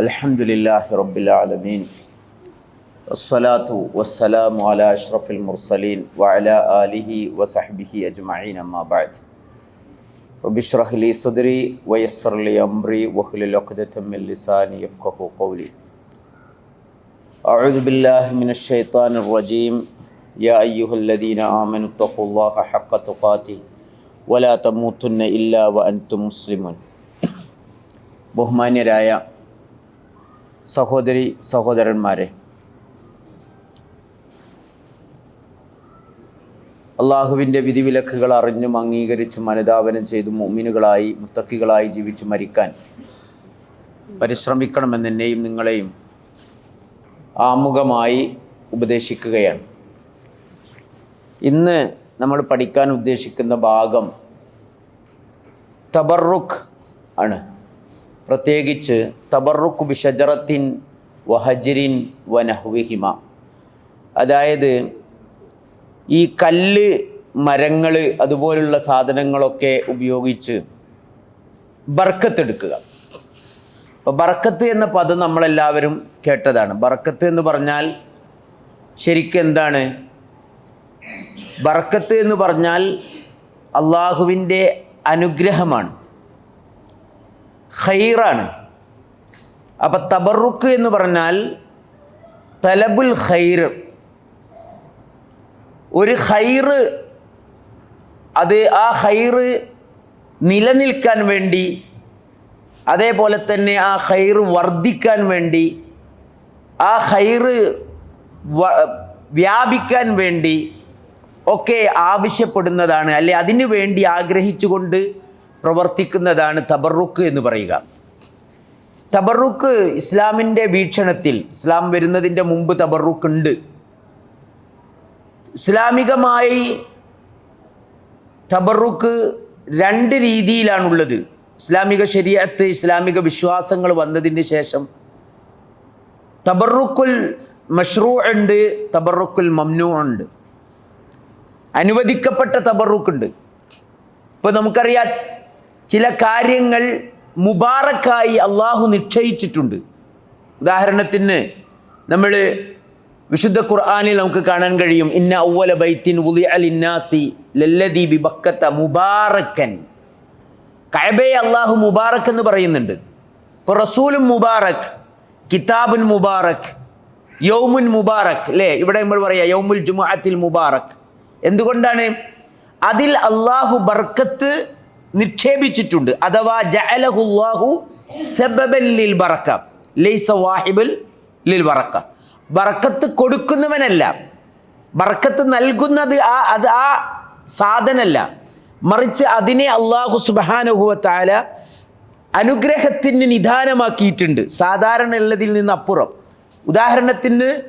الحمد لله رب العالمين والصلاة والسلام على أشرف المرسلين وعلى آله وصحبه أجمعين أما بعد رب اشرح لي صدري ويسر لي أمري واحلل عقدة من لساني يفقه قولي أعوذ بالله من الشيطان الرجيم يا أيها الذين آمنوا اتقوا الله حق تقاته ولا تموتن إلا وأنتم مسلمون ബഹുമാന്യരായ സഹോദരി സഹോദരന്മാരെ. അള്ളാഹുവിന്റെ വിധിവിലക്കുകൾ അറിഞ്ഞും അംഗീകരിച്ചും അനുദാപനം ചെയ്തും മുമ്മിനുകളായി മുത്തക്കികളായി ജീവിച്ചു മരിക്കാൻ പരിശ്രമിക്കണമെന്ന് എന്നെയും നിങ്ങളെയും ആമുഖമായി ഉപദേശിക്കുകയാണ്. ഇന്ന് നമ്മൾ പഠിക്കാൻ ഉദ്ദേശിക്കുന്ന ഭാഗം തബറുഖ് ആണ്. പ്രത്യേകിച്ച് തബറുഖ് ബിഷജറത്തിൻ വഹജിരിൻ വനഹ്വിഹിമ. അതായത് ഈ കല്ല് മരങ്ങൾ അതുപോലുള്ള സാധനങ്ങളൊക്കെ ഉപയോഗിച്ച് ബർക്കത്തെടുക്കുക. അപ്പോൾ ബർക്കത്ത് എന്ന പദം നമ്മളെല്ലാവരും കേട്ടതാണ്. ബർക്കത്ത് എന്ന് പറഞ്ഞാൽ ശരിക്കെന്താണ് ബർക്കത്ത് എന്ന് പറഞ്ഞാൽ അള്ളാഹുവിന്റെ അനുഗ്രഹമാണ്. ഖൈറാണ്. അപ്പം തബറുക്ക് എന്ന് പറഞ്ഞാൽ തലബുൽ ഖൈർ. ഒരു ഖൈറ് അത് ആ ഖൈറ് നിലനിൽക്കാൻ വേണ്ടി അതേപോലെ തന്നെ ആ ഖൈറ് വർദ്ധിക്കാൻ വേണ്ടി ആ ഖൈറ് വ്യാപിക്കാൻ വേണ്ടി ഒക്കെ ആവശ്യപ്പെടുന്നതാണ്. അല്ലെ അതിനു വേണ്ടി ആഗ്രഹിച്ചുകൊണ്ട് പ്രവർത്തിക്കുന്നതാണ് തബറുക്ക് എന്ന് പറയുക. തബറുക്ക് ഇസ്ലാമിന്റെ വീക്ഷണത്തിൽ ഇസ്ലാം വരുന്നതിന്റെ മുമ്പ് തബറുക്ക് ഉണ്ട് ഇസ്ലാമികമായി തബറുക്ക് രണ്ട് രീതിയിലാണുള്ളത്. ഇസ്ലാമിക ശരീരത്ത് ഇസ്ലാമിക വിശ്വാസങ്ങൾ വന്നതിന് ശേഷം തബറുക്കുൽ മഷ്റൂ ഉണ്ട് തബറുക്കുൽ മംനു ഉണ്ട്. അനുവദിക്കപ്പെട്ട തബറുക്കുണ്ട്. ഇപ്പോൾ നമുക്കറിയാം ചില കാര്യങ്ങൾ മുബാറക്കായി അള്ളാഹു നിശ്ചയിച്ചിട്ടുണ്ട്. ഉദാഹരണത്തിന് നമ്മൾ വിശുദ്ധ ഖുർആാനിൽ നമുക്ക് കാണാൻ കഴിയും ഇന്ന ഔവല ബൈത്തിൻ ഉലി അലിന്നാസി ലല്ലദി ബി ബക്കത്ത മുബാറക്കൻ. കഴബയെ അള്ളാഹു മുബാറക്ക് എന്ന് പറയുന്നുണ്ട്. ഇപ്പോൾ റസൂലും മുബാറക് കിതാബുൻ മുബാറക് യൗമുൻ മുബാറക് അല്ലേ? ഇവിടെ നമ്മൾ പറയാം യൗമുൽ ജുമാഅത്തിൽ മുബാറക്. എന്തുകൊണ്ടാണ്? അതിൽ അള്ളാഹു ബർക്കത്ത് നിക്ഷേപിച്ചിട്ടുണ്ട്. അഥവാ ജഅലഹുല്ലാഹു വാഹിബുൽ ലിൽ ബറക്ക. ബറക്കത്ത് കൊടുക്കുന്നവനല്ല. ബറക്കത്ത് നൽകുന്നത് ആ അത് ആ സാധനല്ല. മറിച്ച് അതിനെ അള്ളാഹു സുബാനുഭവത്താല അനുഗ്രഹത്തിന് നിദാനമാക്കിയിട്ടുണ്ട് സാധാരണ ഉള്ളതിൽ നിന്ന് അപ്പുറം ഉദാഹരണത്തിന്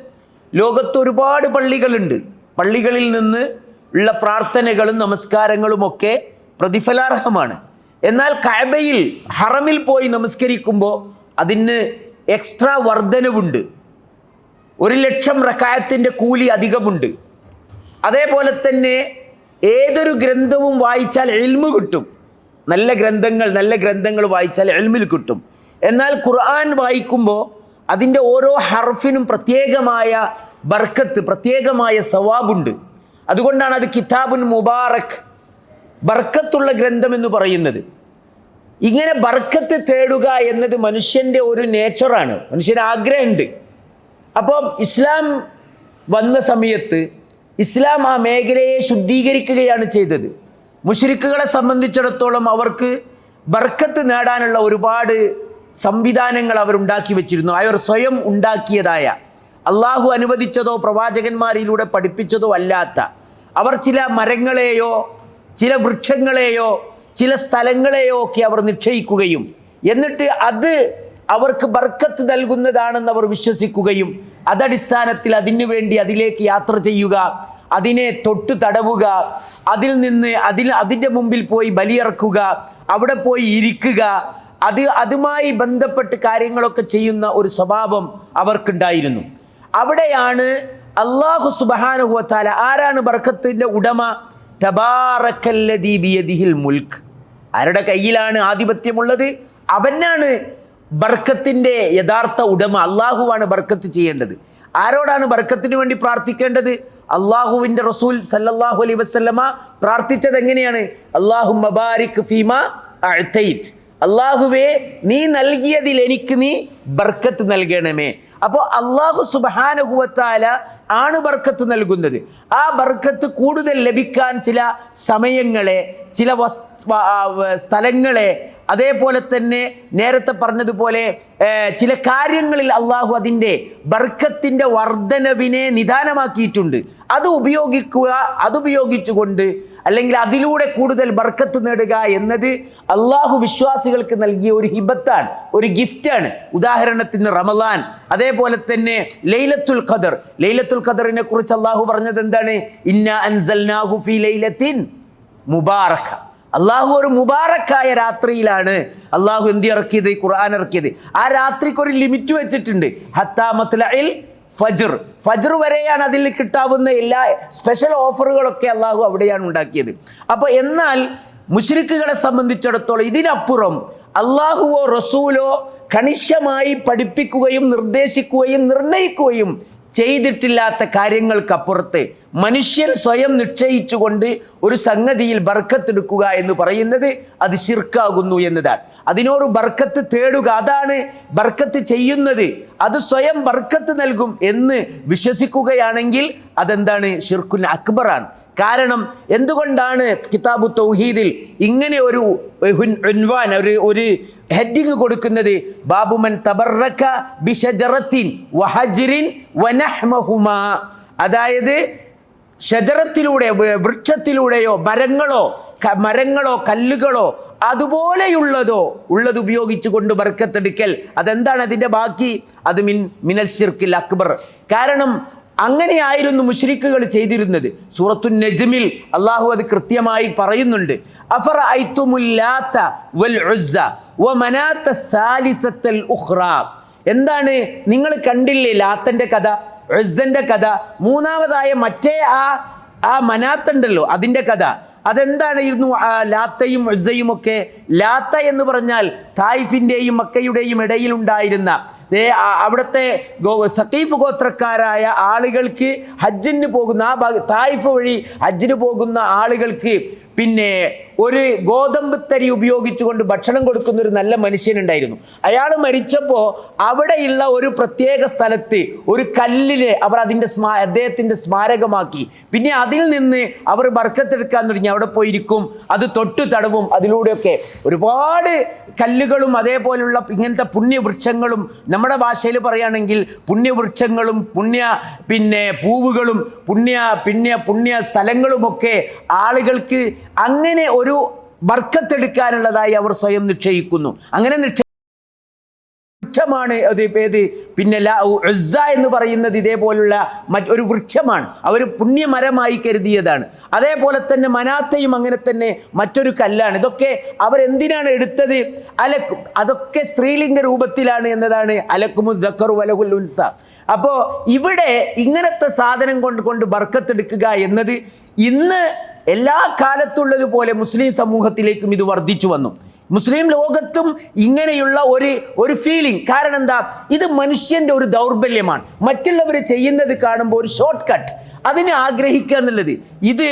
ലോകത്ത് ഒരുപാട് പള്ളികളുണ്ട്. പള്ളികളിൽ നിന്ന് ഉള്ള പ്രാർത്ഥനകളും നമസ്കാരങ്ങളുമൊക്കെ പ്രതിഫലാർഹമാണ്. എന്നാൽ കഅബയിൽ ഹറമിൽ പോയി നമസ്കരിക്കുമ്പോൾ അതിന് എക്സ്ട്രാ വർധനവുണ്ട്. ഒരു ലക്ഷം റക്കായത്തിന്റെ കൂലി അധികമുണ്ട്. അതേപോലെ തന്നെ ഏതൊരു ഗ്രന്ഥവും വായിച്ചാൽ എൽമു കിട്ടും. നല്ല ഗ്രന്ഥങ്ങൾ നല്ല ഗ്രന്ഥങ്ങൾ വായിച്ചാൽ എൽമിൽ കിട്ടും. എന്നാൽ ഖുർആൻ വായിക്കുമ്പോൾ അതിന്റെ ഓരോ ഹർഫിനും പ്രത്യേകമായ ബർക്കത്ത് പ്രത്യേകമായ സവാബുണ്ട്. അതുകൊണ്ടാണ് അത് കിതാബുൻ മുബാറക് ബർക്കത്തുള്ള ഗ്രന്ഥം എന്ന് പറയുന്നത്. ഇങ്ങനെ ബർക്കത്ത് തേടുക എന്നത് മനുഷ്യന്റെ ഒരു നേച്ചറാണ്. മനുഷ്യന് ആഗ്രഹമുണ്ട്. അപ്പോൾ ഇസ്ലാം വന്ന സമയത്ത് ഇസ്ലാം ആ മേഖലയെ ശുദ്ധീകരിക്കുകയാണ് ചെയ്തത്. മുഷരിക്കുകളെ സംബന്ധിച്ചിടത്തോളം അവർക്ക് ബർക്കത്ത് നേടാനുള്ള ഒരുപാട് സംവിധാനങ്ങൾ അവരുണ്ടാക്കി വെച്ചിരുന്നു. അവർ സ്വയം ഉണ്ടാക്കിയതായ അള്ളാഹു അനുവദിച്ചതോ പ്രവാചകന്മാരിലൂടെ പഠിപ്പിച്ചതോ അല്ലാത്ത അവർ ചില മരങ്ങളെയോ ചില വൃക്ഷങ്ങളെയോ ചില സ്ഥലങ്ങളെയോ ഒക്കെ അവർ നിക്ഷയിക്കുകയും എന്നിട്ട് അത് അവർക്ക് ബർക്കത്ത് നൽകുന്നതാണെന്ന് അവർ വിശ്വസിക്കുകയും അതടിസ്ഥാനത്തിൽ അതിനു വേണ്ടി അതിലേക്ക് യാത്ര ചെയ്യുക അതിനെ തൊട്ട് തടവുക അതിൽ നിന്ന് അതിൽ അതിന്റെ മുമ്പിൽ പോയി ബലിയിറക്കുക അവിടെ പോയി ഇരിക്കുക അത് അതുമായി ബന്ധപ്പെട്ട് കാര്യങ്ങളൊക്കെ ചെയ്യുന്ന ഒരു സ്വഭാവം അവർക്കുണ്ടായിരുന്നു. അവിടെയാണ് അള്ളാഹു സുബാനുഹുവത്താല ആരാണ് ബർക്കത്തിന്റെ ഉടമ? മുൽക്ക്. ആരുടെ കയ്യിലാണ് ആധിപത്യമുള്ളത്? അവനാണ് ബർക്കത്തിന്റെ യഥാർത്ഥ ഉടമ. അള്ളാഹുവാണ് ബർക്കത്ത് ചെയ്യേണ്ടത്. ആരോടാണ് ബർക്കത്തിന് വേണ്ടി പ്രാർത്ഥിക്കേണ്ടത്? അള്ളാഹുവിന്റെ റസൂൽ സല്ലല്ലാഹു അലൈ വസല്ലമ പ്രാർത്ഥിച്ചത് എങ്ങനെയാണ്? അള്ളാഹു മബാരിക് ഫീമ അഴ്ത്തൈത്ത് അള്ളാഹുവേ നീ നൽകിയതിൽ എനിക്ക് നീ ബർക്കത്ത് നൽകണമേ. അപ്പോൾ അള്ളാഹു സുബാനുഭവത്താല ആണ് ബർക്കത്ത് നൽകുന്നത്. ആ ബർക്കത്ത് കൂടുതൽ ലഭിക്കാൻ ചില സമയങ്ങളെ ചില സ്ഥലങ്ങളെ അതേപോലെ തന്നെ നേരത്തെ പറഞ്ഞതുപോലെ ചില കാര്യങ്ങളിൽ അള്ളാഹു അതിന്റെ ബർക്കത്തിന്റെ വർധനവിനെ നിദാനമാക്കിയിട്ടുണ്ട്. അത് ഉപയോഗിക്കുക അതുപയോഗിച്ചുകൊണ്ട് അല്ലെങ്കിൽ അതിലൂടെ കൂടുതൽ ബർക്കത്ത് നേടുക എന്നത് അള്ളാഹു വിശ്വാസികൾക്ക് നൽകിയ ഒരു ഹിബത്താണ് ഒരു ഗിഫ്റ്റാണ്. ഉദാഹരണത്തിന് റമദാൻ അതേപോലെ തന്നെ ലൈലത്തുൽ ഖദർ. ലൈലത്തുൽ ഖദറിനെ കുറിച്ച് അള്ളാഹു പറഞ്ഞത് എന്താണ്? ഇന്ന അൻസൽനാഹു ലൈലത്തിൻ മുബാറക്ക. അള്ളാഹു ഒരു മുബാറക്കായ രാത്രിയിലാണ് അള്ളാഹു എന്ത് ഇറക്കിയത്? ഖുർആൻ ഇറക്കിയത്. ആ രാത്രിക്ക് ഒരു ലിമിറ്റ് വെച്ചിട്ടുണ്ട്. ഹത്താമത്തുൽ ഫജർ. ഫജർ വരെയാണ് അതിൽ കിട്ടാവുന്ന എല്ലാ സ്പെഷ്യൽ ഓഫറുകളൊക്കെ അള്ളാഹു അവിടെയാണ് ഉണ്ടാക്കിയത്. അപ്പോൾ എന്നാൽ മുഷ്രിക്കുകളെ സംബന്ധിച്ചിടത്തോളം ഇതിനപ്പുറം അള്ളാഹുവോ റസൂലോ കണിശമായി പഠിപ്പിക്കുകയും നിർദ്ദേശിക്കുകയും നിർണയിക്കുകയും ചെയ്തിട്ടില്ലാത്ത കാര്യങ്ങൾക്കപ്പുറത്ത് മനുഷ്യൻ സ്വയം നിശ്ചയിച്ചുകൊണ്ട് ഒരു സംഗതിയിൽ ബർക്കത്തെടുക്കുക എന്ന് പറയുന്നത് അത് ശിർക്കാകുന്നു എന്നതാണ്. അതിനോട് ബർക്കത്ത് തേടുക അതാണ് ബർക്കത്ത് ചെയ്യുന്നത്. അത് സ്വയം ബർക്കത്ത് നൽകും എന്ന് വിശ്വസിക്കുകയാണെങ്കിൽ അതെന്താണ്? ഷിർക്കുൻ അക്ബറാണ്. കാരണം എന്തുകൊണ്ടാണ് കിതാബു തൗഹീദിൽ ഇങ്ങനെ ഒരു ഉൻവാൻ ഒരു ഒരു ഹെഡിങ് കൊടുക്കുന്നത്? ബാബുമൻ തബറക്ക ബിഷജറത്തിൻ വഹജിൻ വനഹ്മഹുമാ. അതായത് ഷജറത്തിലൂടെ വൃക്ഷത്തിലൂടെയോ മരങ്ങളോ മരങ്ങളോ കല്ലുകളോ അതുപോലെയുള്ളതോ ഉള്ളത് ഉപയോഗിച്ച് കൊണ്ട് ബർക്കത്തെടുക്കൽ. അതെന്താണ് അതിന്റെ ബാക്കി? അത് മിൻ മിനൽ ഷിർക്കിൽ അക്ബർ. കാരണം അങ്ങനെയായിരുന്നു മുഷ്രിക്കുകൾ ചെയ്തിരുന്നത്. സൂറത്തു നജ്മിൽ അള്ളാഹു അത് കൃത്യമായി പറയുന്നുണ്ട്. സാലിസത്തൽ എന്താണ്? നിങ്ങൾ കണ്ടില്ലേ ലാത്തന്റെ കഥ ഉസ്സന്റെ കഥ മൂന്നാമതായ മറ്റേ ആ ആ മനാത്തുണ്ടല്ലോ അതിന്റെ കഥ. അതെന്തായിരുന്നു ലാത്തയും ഉസ്സയും ഒക്കെ? ലാത്ത എന്ന് പറഞ്ഞാൽ തായിഫിന്റെയും മക്കയുടെയും ഇടയിലുണ്ടായിരുന്ന ദേ ആ- അവിടുത്തെ സക്കീഫ് ഗോത്രക്കാരായ ആളുകൾക്ക് ഹജ്ജിന് പോകുന്ന ആ തായിഫ് വഴി ഹജ്ജിന് പോകുന്ന ആളുകൾക്ക് പിന്നെ ഒരു ഗോതമ്പ് തരി ഉപയോഗിച്ചുകൊണ്ട് ഭക്ഷണം കൊടുക്കുന്ന ഒരു നല്ല മനുഷ്യനുണ്ടായിരുന്നു. അയാൾ മരിച്ചപ്പോൾ അവിടെയുള്ള ഒരു പ്രത്യേക സ്ഥലത്ത് ഒരു കല്ലിൽ അവർ അതിന്റെ സ്മാ അദ്ദേഹത്തിന്റെ സ്മാരകമാക്കി. പിന്നെ അതിൽ നിന്ന് അവർ ബർക്കത്തെടുക്കാൻ തുടങ്ങി. അവിടെ പോയിരിക്കും. അത് തൊട്ട് തടവും അതിലൂടെയൊക്കെ. ഒരുപാട് കല്ലുകളും അതേപോലുള്ള ഇങ്ങനത്തെ പുണ്യവൃക്ഷങ്ങളും നമ്മുടെ ഭാഷയിൽ പറയുകയാണെങ്കിൽ പുണ്യവൃക്ഷങ്ങളും പുണ്യ പിന്നെ പൂവുകളും പുണ്യ പിന്നെ പുണ്യ സ്ഥലങ്ങളുമൊക്കെ ആളുകൾക്ക് അങ്ങനെ ഒരു ബർക്കത്തെടുക്കാനുള്ളതായി അവർ സ്വയം നിശ്ചയിക്കുന്നു. അങ്ങനെ നിശ്ചയ വൃക്ഷമാണ് അത് ഏത് പിന്നെ ഉസ്സ എന്ന് പറയുന്നത് ഇതേപോലുള്ള മറ്റൊരു വൃക്ഷമാണ്. അവർ പുണ്യമരമായി കരുതിയതാണ്. അതേപോലെ തന്നെ മനാത്തയും അങ്ങനെ തന്നെ മറ്റൊരു കല്ലാണ്. ഇതൊക്കെ അവരെന്തിനാണ് എടുത്തത്? അലക്കും അതൊക്കെ സ്ത്രീലിംഗ രൂപത്തിലാണ് എന്നതാണ്. അലക്കുമു ദക്കറു വലഹുൽ ഉൻസ. അപ്പോൾ ഇവിടെ ഇങ്ങനത്തെ സാധനം കൊണ്ട് കൊണ്ട് ബർക്കത്തെടുക്കുക എന്നത് ഇന്ന് എല്ലാ കാലത്തുള്ളതുപോലെ മുസ്ലിം സമൂഹത്തിലേക്കും ഇത് വർദ്ധിച്ചു വന്നു. മുസ്ലിം ലോകത്തും ഇങ്ങനെയുള്ള ഒരു ഒരു ഫീലിംഗ് കാരണം എന്താ? ഇത് മനുഷ്യന്റെ ഒരു ദൗർബല്യമാണ്. മറ്റുള്ളവർ ചെയ്യുന്നത് കാണുമ്പോൾ ഒരു ഷോർട്ട് കട്ട് അതിനെ ആഗ്രഹിക്കുക എന്നുള്ളത്. ഇത്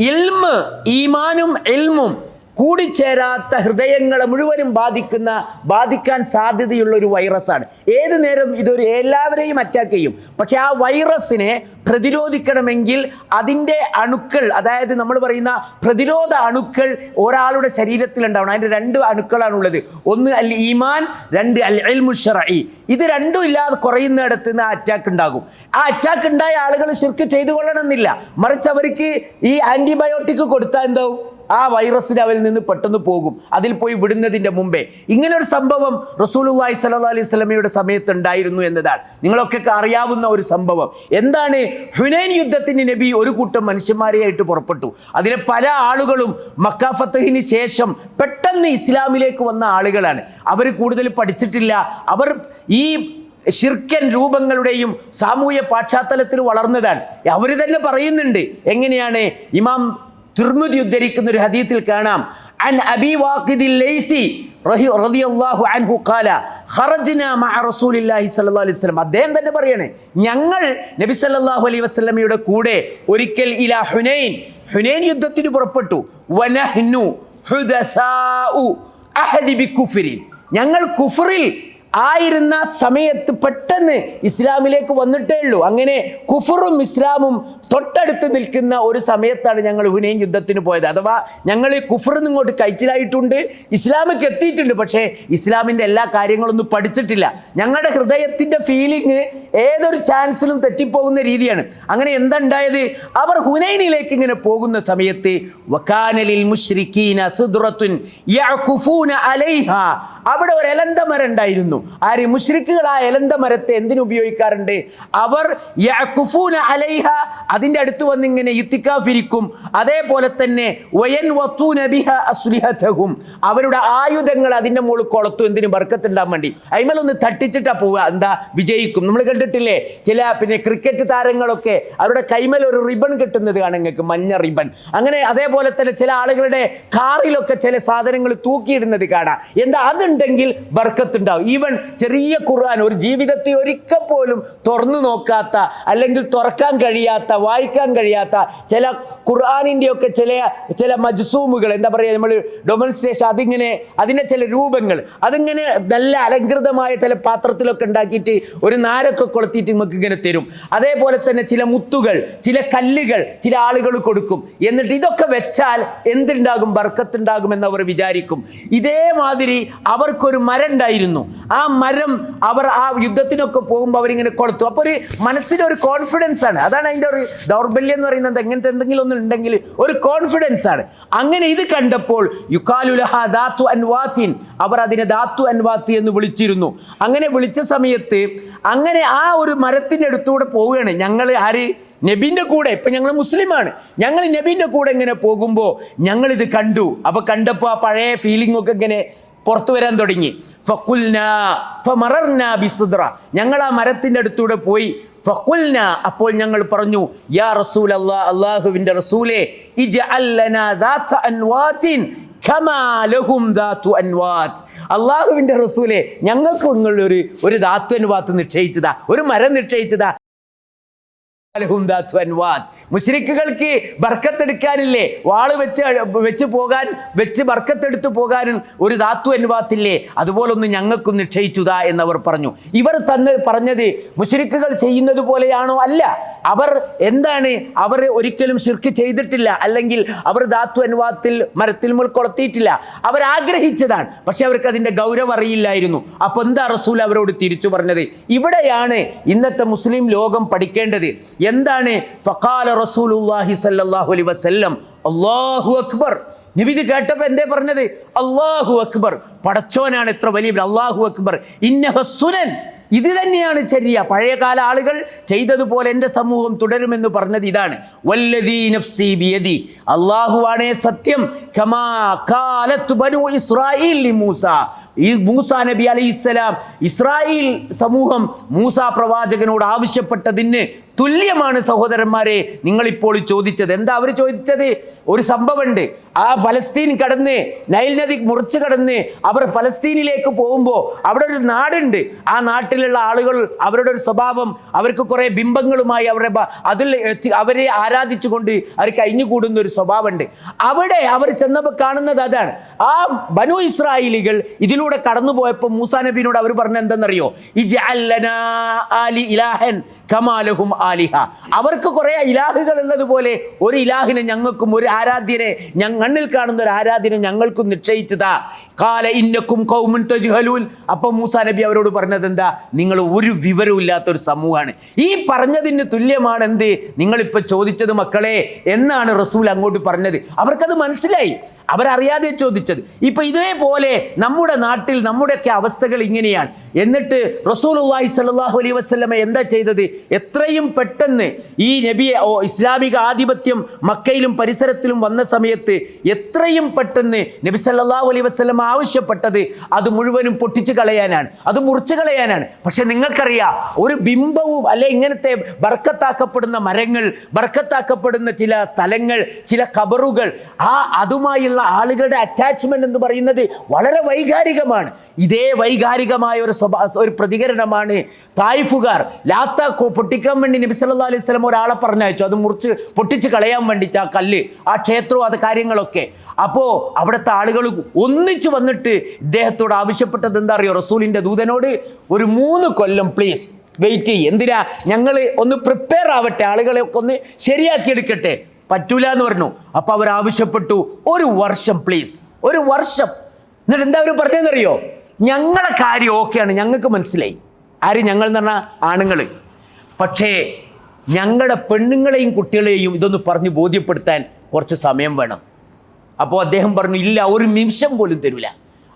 ഇൽമ് ഈമാനും എൽമും കൂടിച്ചേരാത്ത ഹൃദയങ്ങളെ മുഴുവനും ബാധിക്കുന്ന ബാധിക്കാൻ സാധ്യതയുള്ള ഒരു വൈറസാണ്. ഏത് നേരം ഇതൊരു എല്ലാവരെയും അറ്റാക്ക് ചെയ്യും. പക്ഷെ ആ വൈറസിനെ പ്രതിരോധിക്കണമെങ്കിൽ അതിന്റെ അണുക്കൾ അതായത് നമ്മൾ പറയുന്ന പ്രതിരോധ അണുക്കൾ ഒരാളുടെ ശരീരത്തിൽ ഉണ്ടാവണം അതിന്റെ രണ്ട് അണുക്കളാണുള്ളത്. ഒന്ന് അൽ ഈമാൻ രണ്ട് അൽ എൽമുഷറി ഇത് രണ്ടും ഇല്ലാതെ കുറയുന്നിടത്ത് നിന്ന് ആ അറ്റാക്ക് ഉണ്ടാകും. ആ അറ്റാക്ക് ഉണ്ടായ ആളുകൾ ശുർക്ക് ചെയ്തു കൊള്ളണമെന്നില്ല മറിച്ച് അവർക്ക് ഈ ആന്റിബയോട്ടിക് കൊടുത്താൽ എന്താവും? ആ വൈറസിന് അവരിൽ നിന്ന് പെട്ടെന്ന് പോകും. അതിൽ പോയി വിടുന്നതിന്റെ മുമ്പേ. ഇങ്ങനെ ഒരു സംഭവം റസൂലുള്ളാഹി സല്ലാ അലൈഹി സ്വലമയുടെ സമയത്ത് ഉണ്ടായിരുന്നു എന്നതാണ്. നിങ്ങളൊക്കെ അറിയാവുന്ന ഒരു സംഭവം. എന്താണ്? ഹുനൈൻ യുദ്ധത്തിന് നബി ഒരു കൂട്ടം മനുഷ്യന്മാരെയായിട്ട് പുറപ്പെട്ടു. അതിലെ പല ആളുകളും മക്കാഫത്തഹിന് ശേഷം പെട്ടെന്ന് ഇസ്ലാമിലേക്ക് വന്ന ആളുകളാണ്. അവർ കൂടുതൽ പഠിച്ചിട്ടില്ല. അവർ ഈ ശിർക്കൻ രൂപങ്ങളുടെയും സാമൂഹ്യ പാശ്ചാത്തലത്തിൽ വളർന്നതാണ്. അവർ തന്നെ പറയുന്നുണ്ട്. എങ്ങനെയാണ്? ഇമാം തുർമുദി ഉദ്ധരിക്കുന്ന ഒരു ഹദീത്തിൽ കാണാം. അൻ അബി വാഖിദിൽ ലൈസി റളിയല്ലാഹു അൻഹു ഖാല ഖറജ്നാ മഅ റസൂലില്ലാഹി സ്വല്ലല്ലാഹു അലൈഹി വസല്ലം. അദ്ദേഹം തന്നെ പറയാണ് ഞങ്ങൾ നബി സല്ലല്ലാഹു അലൈഹി വസല്ലമയുടെ കൂടെ ഒരിക്കൽ ഇലാ ഹുനൈൻ ഹുനൈൻ യുദ്ധത്തിന് പുറപ്പെട്ടു. വനഹ്നു അഹദി ബികുഫ്രിൻ. ഞങ്ങൾ കുഫറിൽ ആയിരുന്ന സമയത്ത് പെട്ടെന്ന് ഇസ്ലാമിലേക്ക് വന്നിട്ടേ ഉള്ളൂ. അങ്ങനെ കുഫറും ഇസ്ലാമും തൊട്ടടുത്ത് നിൽക്കുന്ന ഒരു സമയത്താണ് ഞങ്ങൾ ഹുനൈൻ യുദ്ധത്തിന് പോയത്. അഥവാ ഞങ്ങൾ കുഫർ ഇങ്ങോട്ട് കഴിച്ചിലായിട്ടുണ്ട് ഇസ്ലാമിക്ക് എത്തിയിട്ടുണ്ട്. പക്ഷേ ഇസ്ലാമിന്റെ എല്ലാ കാര്യങ്ങളൊന്നും പഠിച്ചിട്ടില്ല. ഞങ്ങളുടെ ഹൃദയത്തിന്റെ ഫീലിംഗ് ഏതൊരു ചാൻസിലും തെറ്റിപ്പോകുന്ന രീതിയാണ്. അങ്ങനെ എന്തുണ്ടായത്? അവർ ഹുനൈനിലേക്ക് ഇങ്ങനെ പോകുന്ന സമയത്ത് അവിടെ ഒരു എലന്ത മരം ഉണ്ടായിരുന്നു. ആര്? മുഷ്രിക്കുകൾ ആ എലന്ത മരത്തെ എന്തിനു ഉപയോഗിക്കാറുണ്ട്? അവർ അലൈഹ. അതിന്റെ അടുത്ത് വന്നിങ്ങനെ ഇത്തിക്കാഫിരിക്കും അതേപോലെ തന്നെ വയൻ വത്തു നബിഹ അസ്ലിഹതഹും. അവരുടെ ആയുധങ്ങൾ അതിന്റെ മുകളിൽ കൊളത്തു എന്തിനു ബർക്കത്തുണ്ടാൻ വേണ്ടി. അയിമലൊന്ന് തട്ടിച്ചിട്ടാ പോവുക. എന്താ? വിജയിക്കും. നമ്മൾ കണ്ടിട്ടില്ലേ? ചില പിന്നെ ക്രിക്കറ്റ് താരങ്ങളൊക്കെ അവരുടെ കൈമൽ ഒരു റിബൺ കിട്ടുന്നത് കാണാൻ നിങ്ങൾക്ക് മഞ്ഞ റിബൺ അങ്ങനെ അതേപോലെ തന്നെ ചില ആളുകളുടെ കാറിലൊക്കെ ചില സാധനങ്ങൾ തൂക്കിയിടുന്നത് കാണാം. എന്താ? അതുണ്ടെങ്കിൽ ബർക്കത്തുണ്ടാവും. ഈവൻ ചെറിയ ഖുർആൻ ഒരു ജീവിതത്തെ ഒരിക്കൽ പോലും തുറന്നു നോക്കാത്ത അല്ലെങ്കിൽ തുറക്കാൻ കഴിയാത്ത വായിക്കാൻ കഴിയാത്ത ചില ഖുർആാനിന്റെ ഒക്കെ ചില ചില മജ്സൂമുകൾ എന്താ പറയുക നമ്മൾ ഡൊമൻസ്ട്രേഷൻ അതിങ്ങനെ അതിന്റെ ചില രൂപങ്ങൾ അതിങ്ങനെ നല്ല അലങ്കൃതമായ ചില പാത്രത്തിലൊക്കെ ഉണ്ടാക്കിയിട്ട് ഒരു നാരൊക്കെ കൊളുത്തിയിട്ട് നമുക്ക് ഇങ്ങനെ തരും. അതേപോലെ തന്നെ ചില മുത്തുകൾ ചില കല്ലുകൾ ചില ആളുകൾ കൊടുക്കും. എന്നിട്ട് ഇതൊക്കെ വെച്ചാൽ എന്തുണ്ടാകും? ബർക്കത്തുണ്ടാകുമെന്ന് അവർ വിചാരിക്കും. ഇതേമാതിരി അവർക്കൊരു മരം ഉണ്ടായിരുന്നു ആ മരം അവർ ആ യുദ്ധത്തിനൊക്കെ പോകുമ്പോൾ അവരിങ്ങനെ കൊളുത്തു. അപ്പോൾ ഒരു മനസ്സിനൊരു കോൺഫിഡൻസ് ആണ്. അതാണ് അതിന്റെ ഒരു ദൗർബല്യം എന്ന് പറയുന്നത് എങ്ങനത്തെ എന്തെങ്കിലും ഒന്നും ഉണ്ടെങ്കിൽ ഒരു കോൺഫിഡൻസ് ആണ്. അങ്ങനെ ഇത് കണ്ടപ്പോൾ യുക്കാലുലഹ അൻവാത്തിൻ. അവർ അതിനെ ദാത്തു അൻവാത്തി എന്ന് വിളിച്ചിരുന്നു. അങ്ങനെ വിളിച്ച സമയത്ത് അങ്ങനെ ആ ഒരു മരത്തിന്റെ അടുത്തൂടെ പോവുകയാണ്. ഞങ്ങൾ ആര്? നബിന്റെ കൂടെ. ഇപ്പം ഞങ്ങൾ മുസ്ലിമാണ്. ഞങ്ങൾ നബിന്റെ കൂടെ ഇങ്ങനെ പോകുമ്പോൾ ഞങ്ങളിത് കണ്ടു. അപ്പോൾ കണ്ടപ്പോൾ ആ പഴയ ഫീലിംഗ് ഒക്കെ ഇങ്ങനെ പുറത്തു വരാൻ തുടങ്ങി. ഞങ്ങൾ ആ മരത്തിന്റെ അടുത്തൂടെ പോയി. ഫക്കുൽന അപ്പോൾ ഞങ്ങൾ പറഞ്ഞു യാ റസൂൽ അല്ലാ അള്ളാഹുവിന്റെ റസൂലെ അൻവാത്ത് അള്ളാഹുവിന്റെ റസൂലെ ഞങ്ങൾക്ക് നിങ്ങളൊരു ഒരു ദാത്തു അൻവാത്ത് നിശ്ചയിച്ചതാ ഒരു മരം നിശ്ചയിച്ചതാ. ലഹും ദാത്തു അൻവാത്ത്. മുശ്രിക്കുകൾക്ക് ബർക്കത്തെടുക്കാനില്ലേ? വാൾ വെച്ച് വെച്ച് പോകാൻ വെച്ച് ബർക്കത്തെടുത്ത് പോകാനും ഒരു ധാത്തു അനുവാത്തില്ലേ അതുപോലൊന്ന് ഞങ്ങൾക്കും നിശ്ചയിച്ചുതാ എന്നവർ പറഞ്ഞു. ഇവർ തന്ന് പറഞ്ഞത് മുശ്രിക്കുകൾ ചെയ്യുന്നത് പോലെയാണോ അല്ല. അവർ എന്താണ്? അവർ ഒരിക്കലും ശിർക്ക് ചെയ്തിട്ടില്ല. അല്ലെങ്കിൽ അവർ ധാത്തു അനുവാത്തിൽ മരത്തിൽ മുൾക്കൊളത്തിയിട്ടില്ല അവർ ആഗ്രഹിച്ചതാണ്. പക്ഷെ അവർക്ക് അതിന്റെ ഗൗരവം അറിയില്ലായിരുന്നു. അപ്പൊ എന്താ റസൂൽ അവരോട് തിരിച്ചു പറഞ്ഞത്? ഇവിടെയാണ് ഇന്നത്തെ മുസ്ലിം ലോകം പഠിക്കേണ്ടത്. എന്താണ്? ഫഖാല റസൂലുള്ളാഹി സല്ലല്ലാഹു അലൈഹി വസല്ലം. അല്ലാഹു അക്ബർ. നബി കേട്ടപ്പോൾ എന്തേ പറഞ്ഞത്? അല്ലാഹു അക്ബർ. പടച്ചോനാണ് എത്ര വലിയ അല്ലാഹു അക്ബർ. ഇന്നഹ സുനൻ. ഇത് തന്നെയാണ് ചര്യ. പഴയകാല ആളുകൾ ചെയ്തതുപോലെ എന്റെ സമൂഹം തുടരുമെന്ന് പറഞ്ഞത് ഇതാണ്. വല്ലദീ നഫ്സി ബിയദി. അള്ളാഹുവാണേ സത്യം. കമാ കാലത്ത് ബനു ഇസ്രായേൽ മൂസ. ഈ മൂസ നബി അലൈഹിസ്സലാം ഇസ്രായേൽ സമൂഹം മൂസ പ്രവാചകനോട് ആവശ്യപ്പെട്ടതിന് തുല്യമാണ് സഹോദരന്മാരെ നിങ്ങളിപ്പോൾ ചോദിച്ചത്. എന്താ അവർ ചോദിച്ചത്? ഒരു സംഭവമുണ്ട്. ആ ഫലസ്തീൻ കടന്ന് നൈൽ നദി മുറിച്ച് കടന്ന് അവർ ഫലസ്തീനിലേക്ക് പോകുമ്പോൾ അവിടെ ഒരു നാടുണ്ട്. ആ നാട്ടിലുള്ള ആളുകൾ അവരുടെ ഒരു സ്വഭാവം അവർക്ക് കുറേ ബിംബങ്ങളുമായി അവരുടെ അതിൽ അവരെ ആരാധിച്ചുകൊണ്ട് അവർ കഴിഞ്ഞുകൂടുന്ന ഒരു സ്വഭാവമുണ്ട്. അവിടെ അവർ ചെന്നപ്പോൾ കാണുന്നത് അതാണ്. ആ ബനു ഇസ്രായേലികൾ ഇതിലൂടെ കടന്നു പോയപ്പോൾ മൂസാ നബിനോട് അവർ പറഞ്ഞ എന്തെന്നറിയോ ഇലാഹൻ കമാലഹും ആലിഹ അവർക്ക് കുറേ ഇലാഹുകൾ ഉള്ളതുപോലെ ഒരു ഇലാഹിനെ ഞങ്ങൾക്കും ഒരു ആരാധ്യനെ ഞങ്ങളിൽ കാണുന്ന ഒരു ആരാധ്യനെ ഞങ്ങൾക്കും നിശ്ചയിച്ചതാ. കാല ഇന്നക്കും കൗമുൻ തജ്ഹലൂൻ. അപ്പൊ മൂസാ നബി അവരോട് പറഞ്ഞത് എന്താ? നിങ്ങൾ ഒരു വിവരവും ഇല്ലാത്ത ഒരു സമൂഹമാണ്. ഈ പറഞ്ഞതിന് തുല്യമാണ് എന്ത്? നിങ്ങളിപ്പോൾ ചോദിച്ചത് മക്കളെ എന്നാണ് റസൂൽ അങ്ങോട്ട് പറഞ്ഞത്. അവർക്കത് മനസ്സിലായി. അവരറിയാതെ ചോദിച്ചത്. ഇപ്പൊ ഇതേപോലെ നമ്മുടെ നാട്ടിൽ നമ്മുടെയൊക്കെ അവസ്ഥകൾ ഇങ്ങനെയാണ്. എന്നിട്ട് റസൂലുള്ളാഹി സല്ലാഹു അലൈഹി വസല്ലമ എന്താ ചെയ്തത്? എത്രയും പെട്ടെന്ന് ഈ നബിയെ ഓ ഇസ്ലാമിക ആധിപത്യം മക്കയിലും പരിസരത്തിലും വന്ന സമയത്ത് എത്രയും പെട്ടെന്ന് നബി സല്ലാ അലൈ വസ്ലം ആവശ്യപ്പെട്ടത് അത് മുഴുവനും പൊട്ടിച്ചു കളയാനാണ്. അത് മുറിച്ചു കളയാനാണ്. പക്ഷെ നിങ്ങൾക്കറിയാം ഒരു ബിംബവും അല്ലെ ഇങ്ങനത്തെ ബർക്കത്താക്കപ്പെടുന്ന മരങ്ങൾ ബർക്കത്താക്കപ്പെടുന്ന ചില സ്ഥലങ്ങൾ ചില കബറുകൾ ആ അതുമായുള്ള ആളുകളുടെ അറ്റാച്ച്മെന്റ് എന്ന് പറയുന്നത് വളരെ വൈകാരികമാണ്. ഇതേ വൈകാരികമായ ഒരു സ്വഭാ ഒരു പ്രതികരണമാണ് തായിഫുകാർ. ലാത്ത പൊട്ടിക്കാൻ വേണ്ടി നബി സല്ലല്ലാഹു അലൈഹി വസല്ലം ഒരാളെ പറഞ്ഞയച്ചു. അത് മുറിച്ച് പൊട്ടിച്ച് കളയാൻ വേണ്ടിയിട്ട് ആ കല്ല് ആ ക്ഷേത്രവും അത് കാര്യങ്ങളൊക്കെ. അപ്പോൾ അവിടുത്തെ ആളുകൾ ഒന്നിച്ചു വന്നിട്ട് ഇദ്ദേഹത്തോട് ആവശ്യപ്പെട്ടത് എന്താ അറിയോ? റസൂലിന്റെ ദൂതനോട് ഒരു മൂന്ന് കൊല്ലം പ്ലീസ് വെയിറ്റ് ചെയ്യും. എന്തിനാ? ഞങ്ങൾ ഒന്ന് പ്രിപ്പയർ ആവട്ടെ ആളുകളെയൊക്കെ ഒന്ന് ശരിയാക്കിയെടുക്കട്ടെ പറ്റൂല എന്ന് പറഞ്ഞു. അപ്പോൾ അവർ ആവശ്യപ്പെട്ടു ഒരു വർഷം പ്ലീസ് ഒരു വർഷം. എന്നിട്ട് എന്താ അവർ പറഞ്ഞതെന്നറിയോ? ഞങ്ങളെ കാര്യം ഓക്കെയാണ് ഞങ്ങൾക്ക് മനസ്സിലായി. ആര് ഞങ്ങൾ എന്ന് പറഞ്ഞാൽ ആണുങ്ങൾ പക്ഷേ ഞങ്ങളുടെ പെണ്ണുങ്ങളെയും കുട്ടികളെയും ഇതൊന്ന് പറഞ്ഞ് ബോധ്യപ്പെടുത്താൻ കുറച്ച് സമയം വേണം. അപ്പോൾ അദ്ദേഹം പറഞ്ഞു ഇല്ല ഒരു നിമിഷം പോലും തരൂല.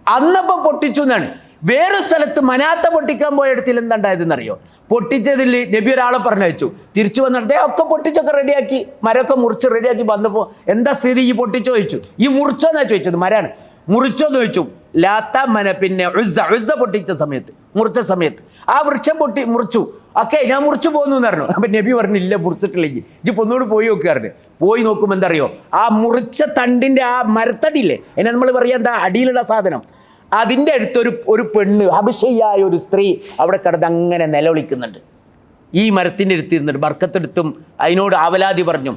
അന്നപ്പം പൊട്ടിച്ചു എന്നാണ്. വേറെ സ്ഥലത്ത് മനാത്ത പൊട്ടിക്കാൻ പോയ ഇടത്തിൽ എന്താണ്ടായതെന്നറിയോ പൊട്ടിച്ചതിൽ നബി ഒരാളെ പറഞ്ഞയച്ചു. തിരിച്ചു വന്നിടത്തെ ഒക്കെ പൊട്ടിച്ചൊക്കെ റെഡിയാക്കി. മരമൊക്കെ മുറിച്ച് റെഡിയാക്കി വന്നപ്പോൾ എന്താ സ്ഥിതി? ഈ പൊട്ടിച്ചോ ചോദിച്ചു. ഈ മുറിച്ചോന്നാ ചോദിച്ചത്? മരാണ്. മുറിച്ചോന്ന് ചോദിച്ചു. ലാത്ത മന പിന്നെ ഉസ്സ ഉസ്സ പൊട്ടിച്ച സമയത്ത് മുറിച്ച സമയത്ത്. ആ വൃക്ഷം പൊട്ടി മുറിച്ചു. ഓക്കെ ഞാൻ മുറിച്ചു പോകുന്നു എന്ന് പറഞ്ഞു. അപ്പം നബി പറഞ്ഞു ഇല്ല മുറിച്ചിട്ടില്ലെങ്കിൽ. ഇപ്പം ഒന്നുകൂടി പോയി നോക്കാറുണ്ട് പോയി നോക്കുമ്പോൾ എന്താ അറിയോ ആ മുറിച്ച തണ്ടിന്റെ ആ മരത്തടിയില്ലേ? എന്നെ നമ്മൾ പറയാം എന്താ? അടിയിലുള്ള സാധനം. അതിന്റെ അടുത്തൊരു ഒരു പെണ്ണ് അഭിഷയായ ഒരു സ്ത്രീ അവിടെ കിടന്ന് അങ്ങനെ നിലവിളിക്കുന്നുണ്ട്. ഈ മരത്തിന്റെ അടുത്ത് ഇരുന്നിട്ട് ബർക്കത്തെടുത്തും അതിനോട് അവലാതി പറഞ്ഞു.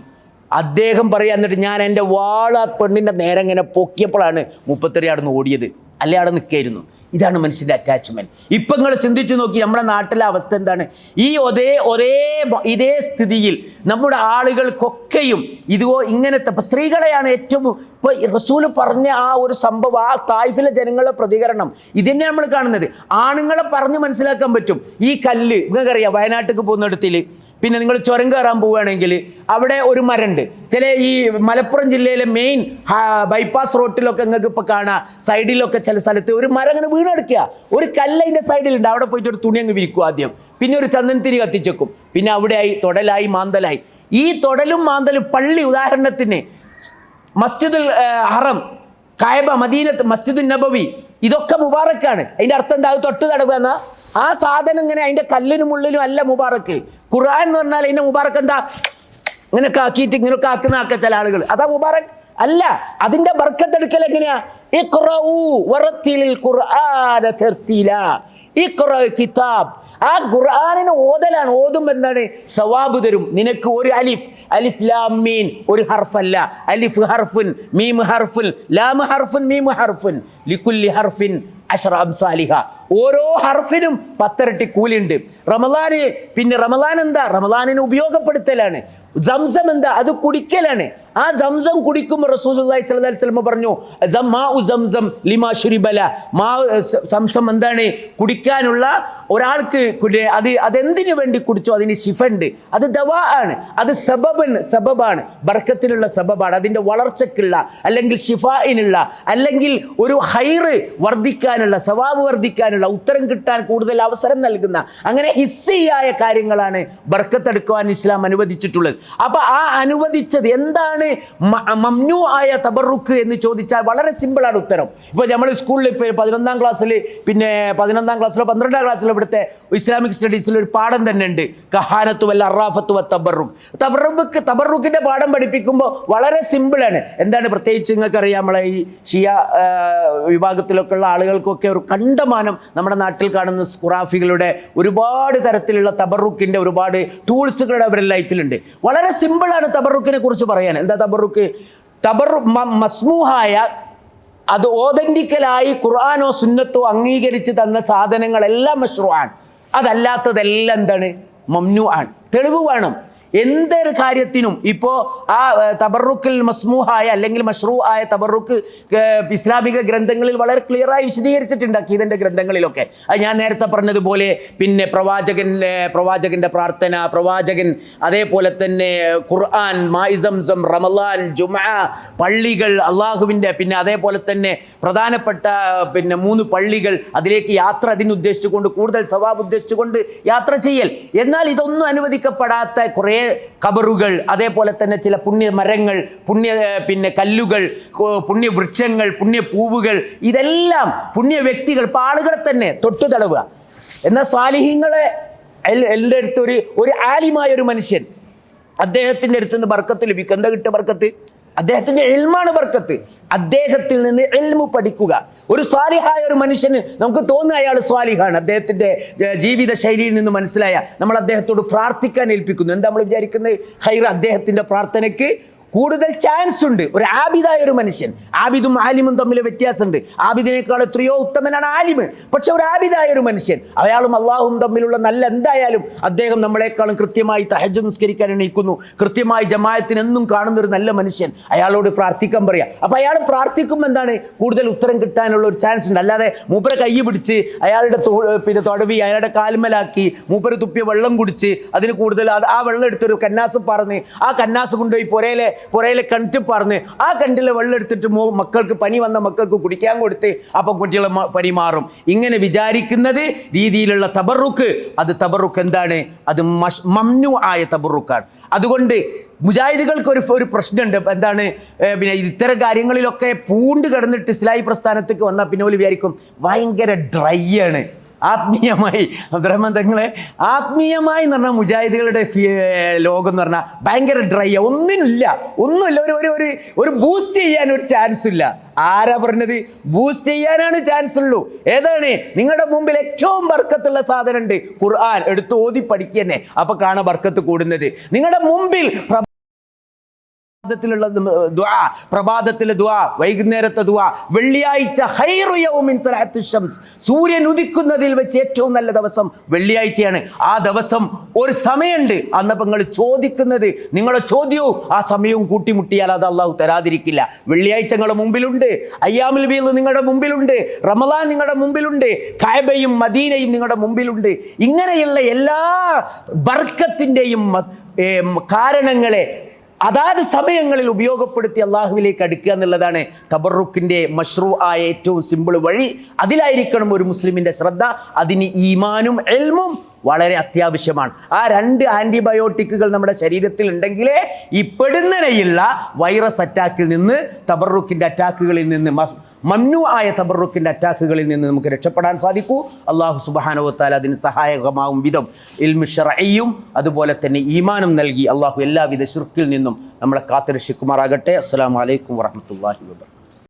അദ്ദേഹം പറയാന്നിട്ട് ഞാൻ എന്റെ വാള പെണ്ണിന്റെ നേരെ ഇങ്ങനെ പൊക്കിയപ്പോഴാണ് മുപ്പത്തിരി അവിടെ നിന്ന് ഓടിയത്. അല്ലെ അവിടെ നിൽക്കായിരുന്നു? ഇതാണ് മനുഷ്യന്റെ അറ്റാച്ച്മെന്റ് ഇപ്പം നിങ്ങൾ ചിന്തിച്ചു നോക്കി നമ്മുടെ നാട്ടിലെ അവസ്ഥ എന്താണ്? ഈ ഒരേ ഒരേ ഇതേ സ്ഥിതിയിൽ നമ്മുടെ ആളുകൾക്കൊക്കെയും ഇതുപോ ഇങ്ങനത്തെ ഇപ്പം സ്ത്രീകളെയാണ് ഏറ്റവും ഇപ്പോൾ റസൂൽ പറഞ്ഞ ആ ഒരു സംഭവം ആ തായ്ഫിലെ ജനങ്ങളുടെ പ്രതികരണം. ഇതന്നെ നമ്മൾ കാണുന്നത്. ആണുങ്ങളെ പറഞ്ഞ് മനസ്സിലാക്കാൻ പറ്റും. ഈ കല്ല് നിങ്ങൾക്കറിയാം വയനാട്ടിലേക്ക് പോകുന്നിടത്തിൽ പിന്നെ നിങ്ങൾ ചുരം കയറാൻ പോവുകയാണെങ്കിൽ അവിടെ ഒരു മരണ്ട് ചില ഈ മലപ്പുറം ജില്ലയിലെ മെയിൻ ബൈപ്പാസ് റോട്ടിലൊക്കെ നിങ്ങൾക്ക് ഇപ്പോൾ കാണാം. സൈഡിലൊക്കെ ചില സ്ഥലത്ത് ഒരു മരം അങ്ങനെ വീണെടുക്കുക. ഒരു കല്ല് അതിന്റെ സൈഡിലുണ്ട്. അവിടെ പോയിട്ട് ഒരു തുണി അങ്ങ് വിരിക്കും ആദ്യം. പിന്നെ ഒരു ചന്ദനത്തിരി കത്തിച്ചേക്കും. പിന്നെ അവിടെയായി തൊടലായി മാന്തലായി. ഈ തൊടലും മാന്തലും പള്ളി ഉദാഹരണത്തിന് മസ്ജിദുൽ ഹറം കായബ മദീനത്ത് മസ്ജിദുൽ നബവി ഇതൊക്കെ മുബാറക്കാണ്. അതിന്റെ അർത്ഥം എന്താ? തൊട്ട് തടവ് എന്നാ? ആ സാധനം ഇങ്ങനെ അതിന്റെ കല്ലിനും ഉള്ളിലും അല്ല മുബാറക്ക്. ഖുർആൻ എന്ന് പറഞ്ഞാൽ അതിന്റെ മുബാറക്ക് എന്താ? ഇങ്ങനെയൊക്കെ ആക്കിയിട്ട് ഇങ്ങനെയൊക്കെ ആക്കുന്ന ആക്ക ചില ആളുകൾ അതാ മുബാറക്. അല്ല അതിന്റെ ബർക്കത്തെടുക്കൽ എങ്ങനെയാ? കിതാബ്. ആ ഖുർആനിനെ ഓതലാണ്. ഓതുമ്പോൾ എന്താണ്? സവാബ് തരും. നിനക്ക് ഒരു അലിഫ്. അലിഫ് ലാം മീൻ. ഒരു ഹർഫല്ല. അലിഫ് ഹർഫുൻ മീം ഹർഫുൻ ലാം ഹർഫുൻ മീം ഹർഫുൻ. ലിക്കുല്ലി ഹർഫിൻ. അഷറ അംസാലിഹ. ഓരോ ഹർഫിനും പത്തരട്ടി കൂലിയുണ്ട്. റമദാന് പിന്നെ റമദാൻ എന്താ? റമദാനിന് ഉപയോഗപ്പെടുത്തലാണ്. സംസം എന്താ? അത് കുടിക്കലാണ്. ആ സംസം കുടിക്കുമ്പോൾ അലൈഹി വസല്ലം പറഞ്ഞു "സമ്മാ സംസം ലിമാ ശുരിബല. മാ സംസം എന്താണ്? കുടിക്കാനുള്ള ഒരാൾക്ക് അത് അതെന്തിനു വേണ്ടി കുടിച്ചോ? അതിന് ശിഫുണ്ട് അത് ദവാ ആണ്. അത് സബബൻ സബബാണ് ബർക്കത്തിനുള്ള സബബാണ് അതിന്റെ വളർച്ചയ്ക്കുള്ള അല്ലെങ്കിൽ ഷിഫായിനുള്ള അല്ലെങ്കിൽ ഒരു ഹൈറ് വർദ്ധിക്കാനുള്ള സവാബ് വർദ്ധിക്കാനുള്ള ഉത്തരം കിട്ടാൻ കൂടുതൽ അവസരം നൽകുന്ന അങ്ങനെ ഹിസ്സിയായ കാര്യങ്ങളാണ് ബർക്കത്തെടുക്കുവാൻ ഇസ്ലാം അനുവദിച്ചിട്ടുള്ളത്. അപ്പോൾ ആ അനുവദിച്ചത് എന്താണ്? മ- മമ്നു ആയ തബറുക്ക് എന്ന് ചോദിച്ചാൽ വളരെ സിമ്പിളാണ് ഉത്തരം. ഇപ്പോൾ നമ്മൾ സ്കൂളിൽ ഇപ്പോൾ പതിനൊന്നാം ക്ലാസ്സിൽ പിന്നെ പതിനൊന്നാം ക്ലാസ്സിലോ പന്ത്രണ്ടാം ക്ലാസ്സിലോ ഇവിടുത്തെ ഇസ്ലാമിക് സ്റ്റഡീസിൽ ഒരു പാഠം തന്നെ ഉണ്ട് കഹാനത്തു വല്ല അറാഫത്ത് വ തബറുക്ക്. തബറുഖ് തബറുക്കിന്റെ പാഠം പഠിപ്പിക്കുമ്പോൾ വളരെ സിമ്പിളാണ്. എന്താണ് പ്രത്യേകിച്ച് നിങ്ങൾക്കറിയാം നമ്മളെ ഈ ഷിയ വിഭാഗത്തിലൊക്കെ ഉള്ള ആളുകൾക്കൊക്കെ ഒരു കണ്ടമാനം നമ്മുടെ നാട്ടിൽ കാണുന്ന ഖുറാഫികളുടെ ഒരുപാട് തരത്തിലുള്ള തബറുക്കിന്റെ ഒരുപാട് ടൂൾസുകളുടെ അവരുടെ ലൈഫിലുണ്ട് വളരെ സിമ്പിളാണ് തബറുക്കിനെ കുറിച്ച് പറയാൻ. എന്താ തബറുക്ക്? തബറു മസ്മൂഹായ അത് ഓതന്റിക്കലായി ഖുർആാനോ സുന്നത്തോ അംഗീകരിച്ച് തന്ന സാധനങ്ങളെല്ലാം മഷ്റൂആണ്. അതല്ലാത്തതെല്ലാം എന്താണ്? മംനു ആണ് തെളിവ് വേണം. എന്തൊരു കാര്യത്തിനും ഇപ്പോൾ ആ തബറുക്കൽ മസ്മൂഹായ അല്ലെങ്കിൽ മഷ്റൂ ആയ തബറുക്ക് ഇസ്ലാമിക ഗ്രന്ഥങ്ങളിൽ വളരെ ക്ലിയറായി വിശദീകരിച്ചിട്ടുണ്ട് അക്കീദന്റെ ഗ്രന്ഥങ്ങളിലൊക്കെ. അത് ഞാൻ നേരത്തെ പറഞ്ഞതുപോലെ പിന്നെ പ്രവാചകൻ പ്രവാചകന്റെ പ്രാർത്ഥന പ്രവാചകൻ അതേപോലെ തന്നെ ഖുർആൻ മായിസം റമലാൻ ജുമ പള്ളികൾ അള്ളാഹുവിന്റെ പിന്നെ അതേപോലെ തന്നെ പ്രധാനപ്പെട്ട പിന്നെ മൂന്ന് പള്ളികൾ അതിലേക്ക് യാത്ര അതിനുദ്ദേശിച്ചുകൊണ്ട് കൂടുതൽ സവാബ് ഉദ്ദേശിച്ചുകൊണ്ട് യാത്ര ചെയ്യൽ. എന്നാൽ ഇതൊന്നും അനുവദിക്കപ്പെടാത്ത കുറേ കബറുകൾ അതേപോലെ തന്നെ ചില പുണ്യ മരങ്ങൾ പുണ്യ പിന്നെ കല്ലുകൾ പുണ്യ വൃക്ഷങ്ങൾ പുണ്യ പൂവുകൾ ഇതെല്ലാം പുണ്യ വ്യക്തികൾ ഇപ്പോൾ ആളുകളെ തന്നെ തൊട്ടു തടവുക. എന്നാൽ സ്വാലിഹ്യങ്ങളെ എന്റെ അടുത്ത് ഒരു ഒരു ആലിമായ ഒരു മനുഷ്യൻ. അദ്ദേഹത്തിന്റെ അടുത്ത് നിന്ന് ബർക്കത്ത് ലഭിക്കും. എന്താ കിട്ടുക ബർക്കത്ത്? അദ്ദേഹത്തിന്റെ എൽമാണ് ബർക്കത്ത്. അദ്ദേഹത്തിൽ നിന്ന് എൽമു പഠിക്കുക. ഒരു സ്വാലിഹായ ഒരു മനുഷ്യന് നമുക്ക് തോന്നുക അയാൾ സ്വാലിഹാണ്. അദ്ദേഹത്തിന്റെ ജീവിത ശൈലിയിൽ നിന്ന് മനസ്സിലായ നമ്മൾ അദ്ദേഹത്തോട് പ്രാർത്ഥിക്കാൻ ഏൽപ്പിക്കുന്നു. എന്താ നമ്മൾ വിചാരിക്കുന്നത്? ഹൈർ അദ്ദേഹത്തിന്റെ പ്രാർത്ഥനയ്ക്ക് കൂടുതൽ ചാൻസ് ഉണ്ട്. ഒരു ആബിദായ ഒരു മനുഷ്യൻ. ആബിദും ആലിമും തമ്മിൽ വ്യത്യാസമുണ്ട്. ആബിദിനേക്കാൾ എത്രയോ ഉത്തമനാണ് ആലിമ്. പക്ഷെ ഒരു ആബിദായ ഒരു മനുഷ്യൻ അയാളും അള്ളാഹും തമ്മിലുള്ള നല്ല എന്തായാലും അദ്ദേഹം നമ്മളെക്കാളും കൃത്യമായി തഹജ് നിസ്കരിക്കാൻ എണീക്കുന്നു. കൃത്യമായി ജമായത്തിന് എന്നും കാണുന്ന ഒരു നല്ല മനുഷ്യൻ അയാളോട് പ്രാർത്ഥിക്കാൻ പറയാം. അപ്പൊ അയാൾ പ്രാർത്ഥിക്കുമ്പോൾ എന്താണ്? കൂടുതൽ ഉത്തരം കിട്ടാനുള്ള ഒരു ചാൻസ് ഉണ്ട്. അല്ലാതെ മൂപ്പരെ കൈ പിടിച്ച് അയാളുടെ പിന്നെ തൊടവി അയാളുടെ കാൽമലാക്കി മൂപ്പര് തുപ്പിയ വെള്ളം കുടിച്ച് അതിന് കൂടുതൽ ആ വെള്ളം എടുത്തൊരു കന്നാസ് പറഞ്ഞ് ആ കന്നാസ് കൊണ്ടുപോയി പുരയിലെ പുരയിലെ കിണറ്റ് പറഞ്ഞ് ആ കിണറ്റിലെ വെള്ളം എടുത്തിട്ട് മക്കൾക്ക് പനി വന്ന മക്കൾക്ക് കുടിക്കാൻ കൊടുത്ത് അപ്പം കുട്ടികളെ പനി മാറും. ഇങ്ങനെ വിചാരിക്കുന്നത് രീതിയിലുള്ള തബറുക്ക്. അത് തബറുക്ക് എന്താണ്? അത് മംനു ആയ തബറുക്കാണ്. അതുകൊണ്ട് മുജാഹിദുകൾക്ക് ഒരു ഒരു പ്രശ്നമുണ്ട്. എന്താണ്? പിന്നെ ഇത്തരം കാര്യങ്ങളിലൊക്കെ പൂണ്ട് കിടന്നിട്ട് ഇസ്ലായി പ്രസ്ഥാനത്തേക്ക് വന്നാൽ പിന്നെ വിചാരിക്കും ഭയങ്കര ഡ്രൈ ആണ്. ആത്മീയമായി അബ്ദുറഹ്മാൻ തങ്ങളെ ആത്മീയമായി എന്ന് പറഞ്ഞാൽ മുജാഹിദുകളുടെ ലോകം എന്ന് പറഞ്ഞാൽ ഭയങ്കര ഡ്രൈ ഒന്നിനില്ല ഒന്നുമില്ല. ഒരു ഒരു ഒരു ഒരു ബൂസ്റ്റ് ചെയ്യാൻ ഒരു ചാൻസ് ഇല്ല. ആരാ പറഞ്ഞത്? ബൂസ്റ്റ് ചെയ്യാനാണ് ചാൻസ് ഉള്ളൂ. ഏതാണ്? നിങ്ങളുടെ മുമ്പിൽ ഏറ്റവും ബർക്കത്തുള്ള സാധനം ഉണ്ട് ഖുർആൻ എടുത്ത് ഓതി പഠിക്കുക തന്നെ അപ്പൊ കാണാൻ ബർക്കത്ത് കൂടുന്നത്. നിങ്ങളുടെ മുമ്പിൽ പ്രഭാതത്തിലുള്ള ദുആ പ്രഭാതത്തിലെ ദുആ വൈകുന്നേരത്തെ ദുആ വെള്ളിയാഴ്ച ഖൈറു യൗമിൻ സൂര്യൻ ഉദിക്കുന്നതിൽ വെച്ച് ഏറ്റവും നല്ല ദിവസം വെള്ളിയാഴ്ചയാണ്. ആ ദിവസം ഒരു സമയമുണ്ട്. അന്നപ്പം നിങ്ങൾ ചോദിക്കുന്നത് നിങ്ങളുടെ ചോദ്യവും ആ സമയവും കൂട്ടിമുട്ടിയാൽ അത് അള്ളാഹു തരാതിരിക്കില്ല. വെള്ളിയാഴ്ച നിങ്ങളുടെ മുമ്പിലുണ്ട്. അയ്യാമുൽ ബീൽ നിങ്ങളുടെ മുമ്പിലുണ്ട്. റമദാൻ നിങ്ങളുടെ മുമ്പിലുണ്ട്. കായബയും മദീനയും നിങ്ങളുടെ മുമ്പിലുണ്ട്. ഇങ്ങനെയുള്ള എല്ലാ ബർക്കത്തിന്റെയും കാരണങ്ങളെ അതാത് സമയങ്ങളിൽ ഉപയോഗപ്പെടുത്തി അള്ളാഹുവിലേക്ക് അടുക്കുക എന്നുള്ളതാണ് തബറുക്കിന്റെ മഷ്റൂ ആയ ഏറ്റവും സിമ്പിൾ വഴി. അതിലായിരിക്കണം ഒരു മുസ്ലിമിന്റെ ശ്രദ്ധ. അതിന് ഈമാനും എൽമും വളരെ അത്യാവശ്യമാണ്. ആ രണ്ട് ആന്റിബയോട്ടിക്കുകൾ നമ്മുടെ ശരീരത്തിൽ ഉണ്ടെങ്കിലേ ഈ വൈറസ് അറ്റാക്കിൽ നിന്ന് തബറുക്കിന്റെ അറ്റാക്കുകളിൽ നിന്ന് മന്നു ആയ തബറുക്കിന്റെ അറ്റാക്കുകളിൽ നിന്ന് നമുക്ക് രക്ഷപ്പെടാൻ സാധിക്കൂ. അള്ളാഹു സുബാനുവത്താൽ അതിന് സഹായകമാവും വിധം. ഇൽമിഷറയും അതുപോലെ തന്നെ ഈമാനം നൽകി. അള്ളാഹു എല്ലാവിധ ശിർക്കിൽ നിന്നും നമ്മളെ കാത്തുരക്ഷിക്കുമാറാകട്ടെ. അസ്സാം വലൈക്കും വാഹമത്തല്ലാഹി വാ